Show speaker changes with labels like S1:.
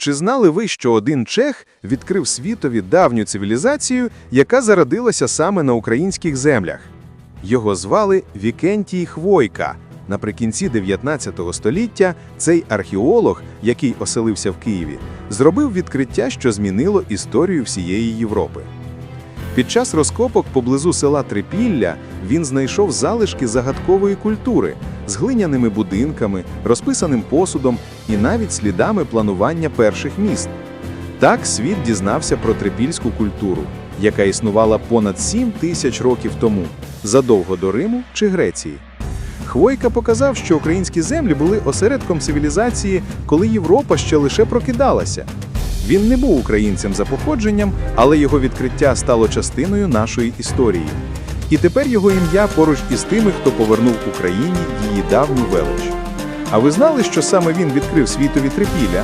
S1: Чи знали ви, що один чех відкрив світові давню цивілізацію, яка зародилася саме на українських землях? Його звали Вікентій Хвойка. Наприкінці 19 століття цей археолог, який оселився в Києві, зробив відкриття, що змінило історію всієї Європи. Під час розкопок поблизу села Трипілля він знайшов залишки загадкової культури з глиняними будинками, розписаним посудом і навіть слідами планування перших міст. Так світ дізнався про трипільську культуру, яка існувала понад 7 тисяч років тому, задовго до Риму чи Греції. Хвойка показав, що українські землі були осередком цивілізації, коли Європа ще лише прокидалася. Він не був українцем за походженням, але його відкриття стало частиною нашої історії. І тепер його ім'я поруч із тими, хто повернув Україні її давню велич. А ви знали, що саме він відкрив світові трипілля?